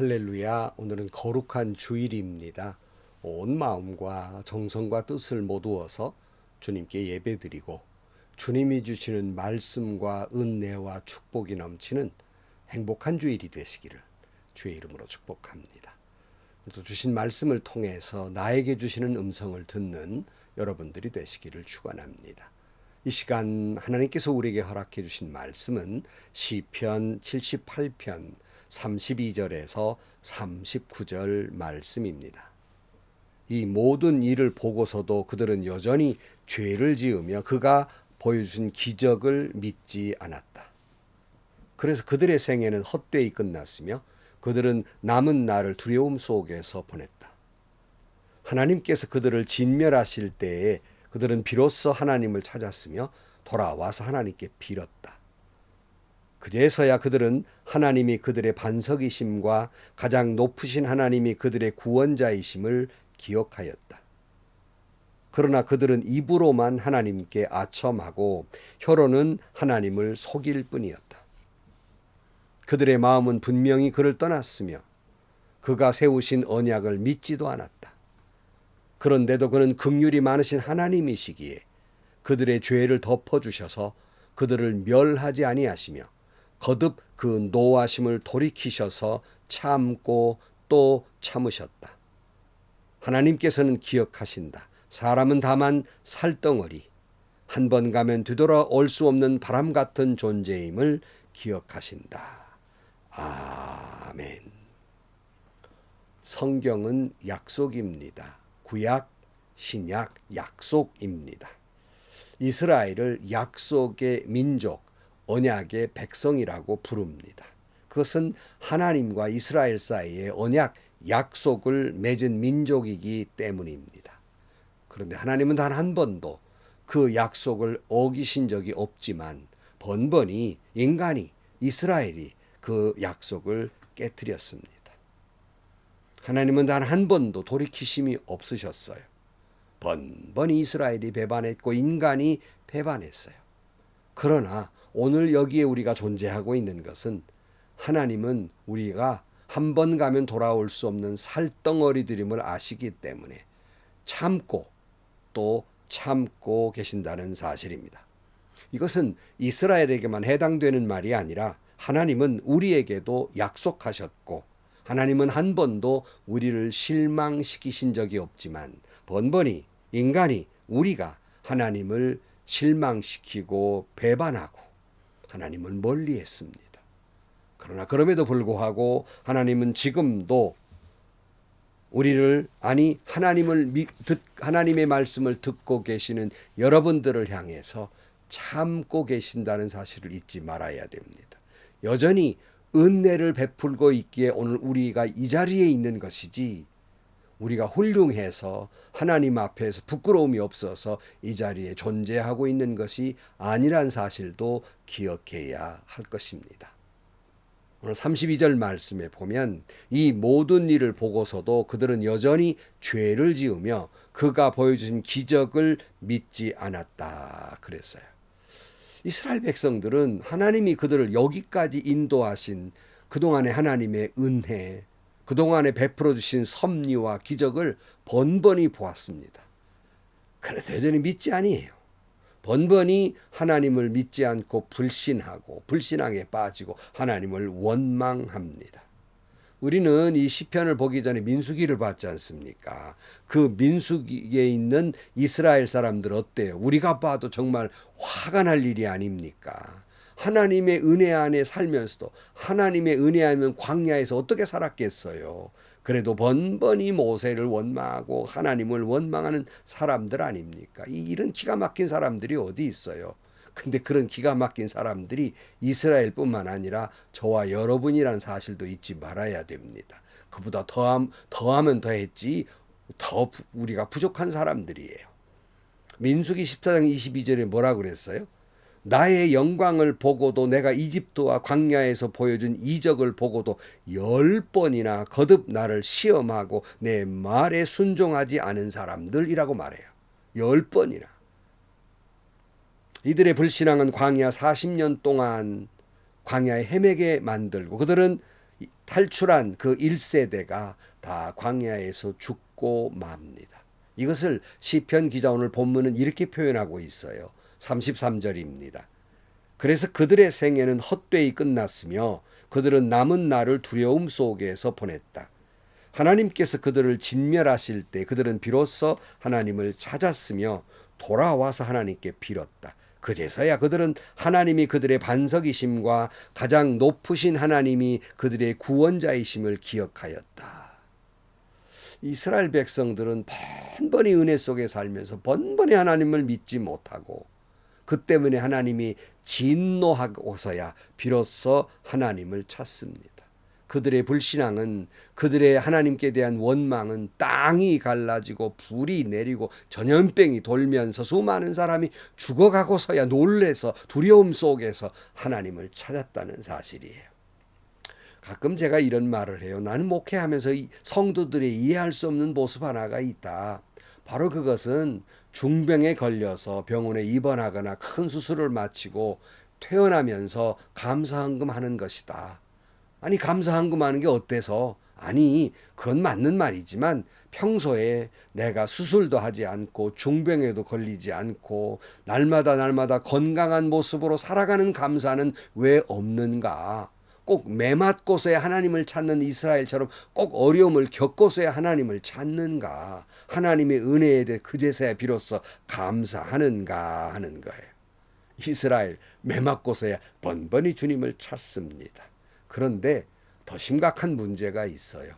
할렐루야. 오늘은 거룩한 주일입니다. 온 마음과 정성과 뜻을 모두어서 주님께 예배드리고 주님이 주시는 말씀과 은혜와 축복이 넘치는 행복한 주일이 되시기를 주의 이름으로 축복합니다. 또 주신 말씀을 통해서 나에게 주시는 음성을 듣는 여러분들이 되시기를 축원합니다. 이 시간 하나님께서 우리에게 허락해 주신 말씀은 시편 78편 32절에서 39절 말씀입니다. 이 모든 일을 보고서도 그들은 여전히 죄를 지으며 그가 보여준 기적을 믿지 않았다. 그래서 그들의 생애는 헛되이 끝났으며 그들은 남은 날을 두려움 속에서 보냈다. 하나님께서 그들을 진멸하실 때에 그들은 비로소 하나님을 찾았으며 돌아와서 하나님께 빌었다. 그제서야 그들은 하나님이 그들의 반석이심과 가장 높으신 하나님이 그들의 구원자이심을 기억하였다. 그러나 그들은 입으로만 하나님께 아첨하고 혀로는 하나님을 속일 뿐이었다. 그들의 마음은 분명히 그를 떠났으며 그가 세우신 언약을 믿지도 않았다. 그런데도 그는 극률이 많으신 하나님이시기에 그들의 죄를 덮어 주셔서 그들을 멸하지 아니하시며 거듭 그 노하심을 돌이키셔서 참고 또 참으셨다. 하나님께서는 기억하신다. 사람은 다만 살덩어리 한 번 가면 되돌아올 수 없는 바람 같은 존재임을 기억하신다. 아멘. 성경은 약속입니다. 구약, 신약, 약속입니다. 이스라엘을 약속의 민족, 언약의 백성이라고 부릅니다. 그것은 하나님과 이스라엘 사이에 언약, 약속을 맺은 민족이기 때문입니다. 그런데 하나님은 단 한 번도 그 약속을 어기신 적이 없지만 번번이 인간이 이스라엘이 그 약속을 깨뜨렸습니다. 하나님은 단 한 번도 돌이키심이 없으셨어요. 번번이 이스라엘이 배반했고 인간이 배반했어요. 그러나 오늘 여기에 우리가 존재하고 있는 것은 하나님은 우리가 한 번 가면 돌아올 수 없는 살덩어리들임을 아시기 때문에 참고 또 참고 계신다는 사실입니다. 이것은 이스라엘에게만 해당되는 말이 아니라 하나님은 우리에게도 약속하셨고 하나님은 한 번도 우리를 실망시키신 적이 없지만 번번이 인간이 우리가 하나님을 실망시키고 배반하고 하나님을 멀리 했습니다. 그러나 그럼에도 불구하고 하나님은 지금도 우리를 아니 하나님을 듣 하나님의 말씀을 듣고 계시는 여러분들을 향해서 참고 계신다는 사실을 잊지 말아야 됩니다. 여전히 은혜를 베풀고 있기에 오늘 우리가 이 자리에 있는 것이지 우리가 훌륭해서 하나님 앞에서 부끄러움이 없어서 이 자리에 존재하고 있는 것이 아니란 사실도 기억해야 할 것입니다. 오늘 32절 말씀에 보면 이 모든 일을 보고서도 그들은 여전히 죄를 지으며 그가 보여주신 기적을 믿지 않았다 그랬어요. 이스라엘 백성들은 하나님이 그들을 여기까지 인도하신 그동안의 하나님의 은혜, 그동안에 베풀어 주신 섭리와 기적을 번번이 보았습니다. 그래도 여전히 믿지 아니에요. 번번이 하나님을 믿지 않고 불신하고 불신앙에 빠지고 하나님을 원망합니다. 우리는 이 시편을 보기 전에 민수기를 봤지 않습니까? 그 민수기에 있는 이스라엘 사람들 어때요? 우리가 봐도 정말 화가 날 일이 아닙니까? 하나님의 은혜 안에 살면서도 하나님의 은혜 하면 광야에서 어떻게 살았겠어요? 그래도 번번이 모세를 원망하고 하나님을 원망하는 사람들 아닙니까? 이 이런 기가 막힌 사람들이 어디 있어요? 근데 그런 기가 막힌 사람들이 이스라엘뿐만 아니라 저와 여러분이란 사실도 잊지 말아야 됩니다. 그보다 더함, 더하면 더했지 더 우리가 부족한 사람들이에요. 민수기 14장 22절에 뭐라 그랬어요? 나의 영광을 보고도 내가 이집트와 광야에서 보여준 이적을 보고도 열 번이나 거듭 나를 시험하고 내 말에 순종하지 않은 사람들이라고 말해요. 열 번이나. 이들의 불신앙은 광야 40년 동안 광야에 헤매게 만들고 그들은 이 탈출한 그 1세대가 다 광야에서 죽고 맙니다. 이것을 시편 기자 오늘 본문은 이렇게 표현하고 있어요. 33절입니다. 그래서 그들의 생애는 헛되이 끝났으며 그들은 남은 날을 두려움 속에서 보냈다. 하나님께서 그들을 진멸하실 때 그들은 비로소 하나님을 찾았으며 돌아와서 하나님께 빌었다. 그제서야 그들은 하나님이 그들의 반석이심과 가장 높으신 하나님이 그들의 구원자이심을 기억하였다. 이스라엘 백성들은 번번이 은혜 속에 살면서 번번이 하나님을 믿지 못하고 그 때문에 하나님이 진노하고서야 비로소 하나님을 찾습니다. 그들의 불신앙은 그들의 하나님께 대한 원망은 땅이 갈라지고 불이 내리고 전염병이 돌면서 수많은 사람이 죽어가고서야 놀래서 두려움 속에서 하나님을 찾았다는 사실이에요. 가끔 제가 이런 말을 해요. 나는 목회하면서 성도들이 이해할 수 없는 모습 하나가 있다. 바로 그것은 중병에 걸려서 병원에 입원하거나 큰 수술을 마치고 퇴원하면서 감사헌금 하는 것이다. 아니 감사헌금 하는 게 어때서? 아니 그건 맞는 말이지만 평소에 내가 수술도 하지 않고 중병에도 걸리지 않고 날마다 날마다 건강한 모습으로 살아가는 감사는 왜 없는가? 꼭 매맞고서야 하나님을 찾는 이스라엘처럼 꼭 어려움을 겪고서야 하나님을 찾는가? 하나님의 은혜에 대해 그제서야 비로소 감사하는가 하는 거예요. 이스라엘 매맞고서야 번번이 주님을 찾습니다. 그런데 더 심각한 문제가 있어요.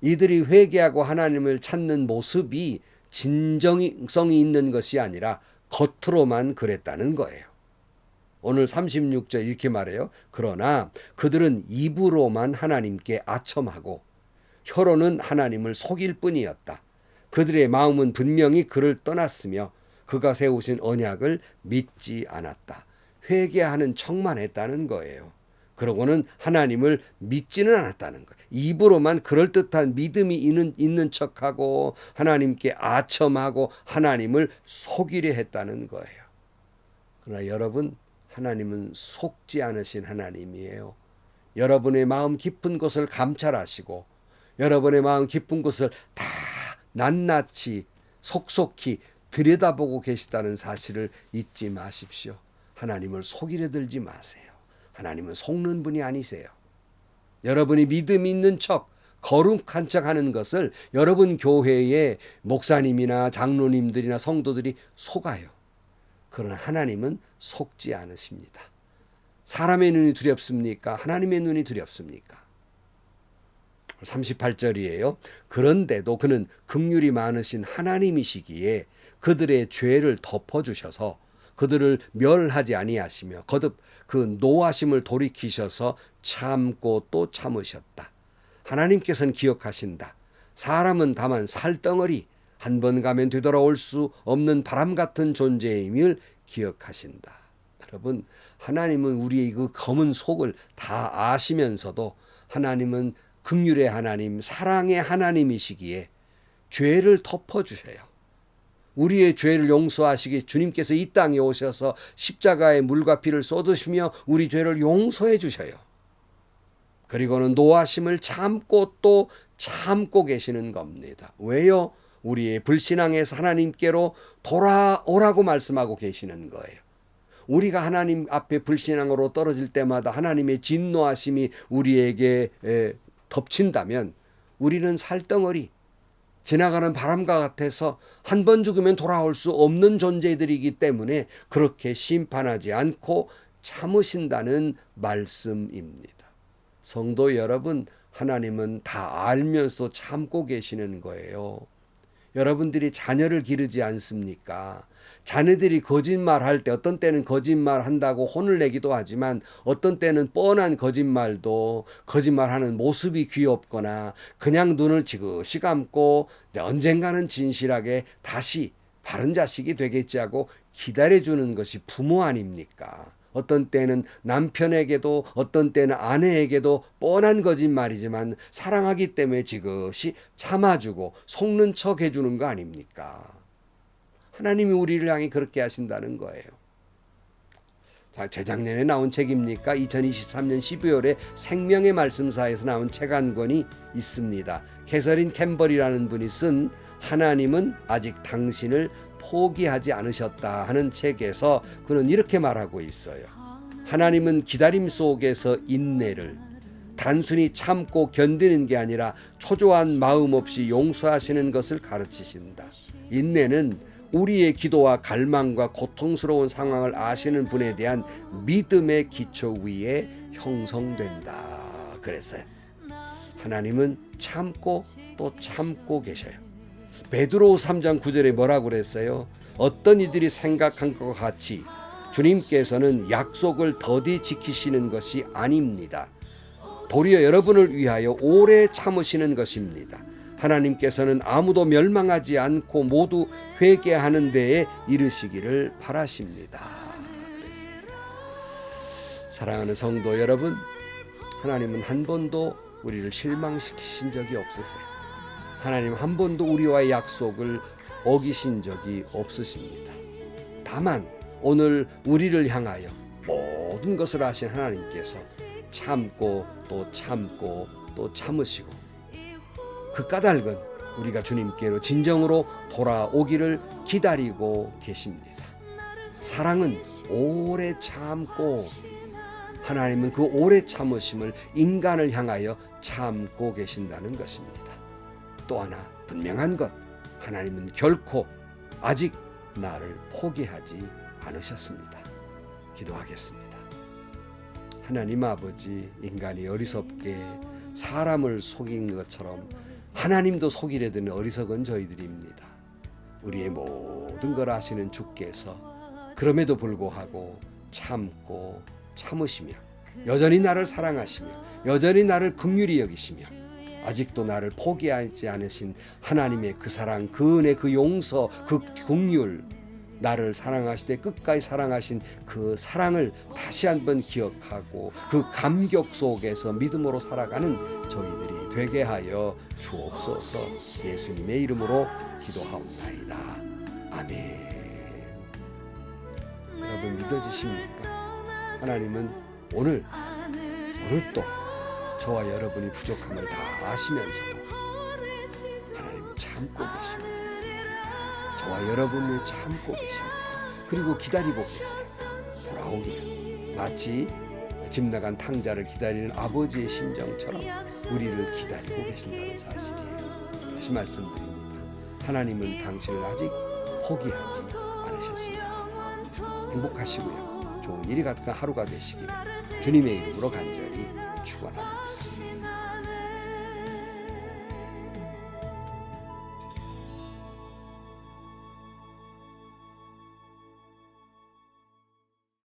이들이 회개하고 하나님을 찾는 모습이 진정성이 있는 것이 아니라 겉으로만 그랬다는 거예요. 오늘 36절 이렇게 말해요. 그러나 그들은 입으로만 하나님께 아첨하고 혀로는 하나님을 속일 뿐이었다. 그들의 마음은 분명히 그를 떠났으며 그가 세우신 언약을 믿지 않았다. 회개하는 척만 했다는 거예요. 그러고는 하나님을 믿지는 않았다는 거예요. 입으로만 그럴듯한 믿음이 있는, 있는 척하고 하나님께 아첨하고 하나님을 속이려 했다는 거예요. 그러나 여러분, 하나님은 속지 않으신 하나님이에요. 여러분의 마음 깊은 곳을 감찰하시고 여러분의 마음 깊은 곳을 다 낱낱이 속속히 들여다보고 계시다는 사실을 잊지 마십시오. 하나님을 속이려 들지 마세요. 하나님은 속는 분이 아니세요. 여러분이 믿음 있는 척 거룩한 척 하는 것을 여러분 교회의 목사님이나 장로님들이나 성도들이 속아요. 그러나 하나님은 속지 않으십니다. 사람의 눈이 두렵습니까? 하나님의 눈이 두렵습니까? 38절이에요. 그런데도 그는 극률이 많으신 하나님이시기에 그들의 죄를 덮어 주셔서 그들을 멸하지 아니하시며 거듭 그 노하심을 돌이키셔서 참고 또 참으셨다. 하나님께서는 기억하신다. 사람은 다만 살덩어리 한 번 가면 되돌아올 수 없는 바람 같은 존재임을 기억하신다. 여러분, 하나님은 우리의 그 검은 속을 다 아시면서도 하나님은 극률의 하나님, 사랑의 하나님이시기에 죄를 덮어주셔요. 우리의 죄를 용서하시기 주님께서 이 땅에 오셔서 십자가의 물과 피를 쏟으시며 우리 죄를 용서해 주셔요. 그리고는 노하심을 참고 또 참고 계시는 겁니다. 왜요? 우리의 불신앙에서 하나님께로 돌아오라고 말씀하고 계시는 거예요. 우리가 하나님 앞에 불신앙으로 떨어질 때마다 하나님의 진노하심이 우리에게 덮친다면 우리는 살덩어리 지나가는 바람과 같아서 한 번 죽으면 돌아올 수 없는 존재들이기 때문에 그렇게 심판하지 않고 참으신다는 말씀입니다. 성도 여러분, 하나님은 다 알면서도 참고 계시는 거예요. 여러분들이 자녀를 기르지 않습니까? 자녀들이 거짓말 할 때 어떤 때는 거짓말 한다고 혼을 내기도 하지만 어떤 때는 뻔한 거짓말도 거짓말하는 모습이 귀엽거나 그냥 눈을 지그시 감고 언젠가는 진실하게 다시 바른 자식이 되겠지 하고 기다려주는 것이 부모 아닙니까? 어떤 때는 남편에게도 어떤 때는 아내에게도 뻔한 거짓말이지만 사랑하기 때문에 지그시 참아주고 속는 척 해주는 거 아닙니까? 하나님이 우리를 향해 그렇게 하신다는 거예요. 재작년에 나온 책입니까? 2023년 12월에 생명의 말씀사에서 나온 책 한 권이 있습니다. 캐서린 캠벌이라는 분이 쓴 하나님은 아직 당신을 포기하지 않으셨다 하는 책에서 그는 이렇게 말하고 있어요. 하나님은 기다림 속에서 인내를 단순히 참고 견디는 게 아니라 초조한 마음 없이 용서하시는 것을 가르치신다. 인내는 우리의 기도와 갈망과 고통스러운 상황을 아시는 분에 대한 믿음의 기초 위에 형성된다. 그랬어요. 하나님은 참고 또 참고 계셔요. 베드로 3장 9절에 뭐라고 그랬어요? 어떤 이들이 생각한 것 같이 주님께서는 약속을 더디 지키시는 것이 아닙니다. 도리어 여러분을 위하여 오래 참으시는 것입니다. 하나님께서는 아무도 멸망하지 않고 모두 회개하는 데에 이르시기를 바라십니다. 사랑하는 성도 여러분, 하나님은 한 번도 우리를 실망시키신 적이 없으세요. 하나님 한 번도 우리와의 약속을 어기신 적이 없으십니다. 다만 오늘 우리를 향하여 모든 것을 하신 하나님께서 참고 또 참고 또 참으시고 그 까닭은 우리가 주님께로 진정으로 돌아오기를 기다리고 계십니다. 사랑은 오래 참고 하나님은 그 오래 참으심을 인간을 향하여 참고 계신다는 것입니다. 또 하나 분명한 것 하나님은 결코 아직 나를 포기하지 않으셨습니다. 기도하겠습니다. 하나님 아버지 인간이 어리석게 사람을 속인 것처럼 하나님도 속이려 드는 어리석은 저희들입니다. 우리의 모든 걸 아시는 주께서 그럼에도 불구하고 참고 참으시며 여전히 나를 사랑하시며 여전히 나를 긍휼히 여기시며 아직도 나를 포기하지 않으신 하나님의 그 사랑, 그 은혜, 그 용서, 그 긍휼 나를 사랑하시되 끝까지 사랑하신 그 사랑을 다시 한번 기억하고 그 감격 속에서 믿음으로 살아가는 저희들이 되게 하여 주옵소서 예수님의 이름으로 기도하옵나이다. 아멘. 여러분 믿어지십니까? 하나님은 오늘 오늘 또 저와 여러분이 부족함을 다 아시면서도 하나님 참고 계십니다. 저와 여러분이 참고 계십니다. 그리고 기다리고 계세요. 돌아오기를 마치 집 나간 탕자를 기다리는 아버지의 심정처럼 우리를 기다리고 계신다는 사실이에요. 다시 말씀드립니다. 하나님은 당신을 아직 포기하지 않으셨습니다. 행복하시고요. 좋은 일이 같은 하루가 되시기를 주님의 이름으로 간절히 축원합니다.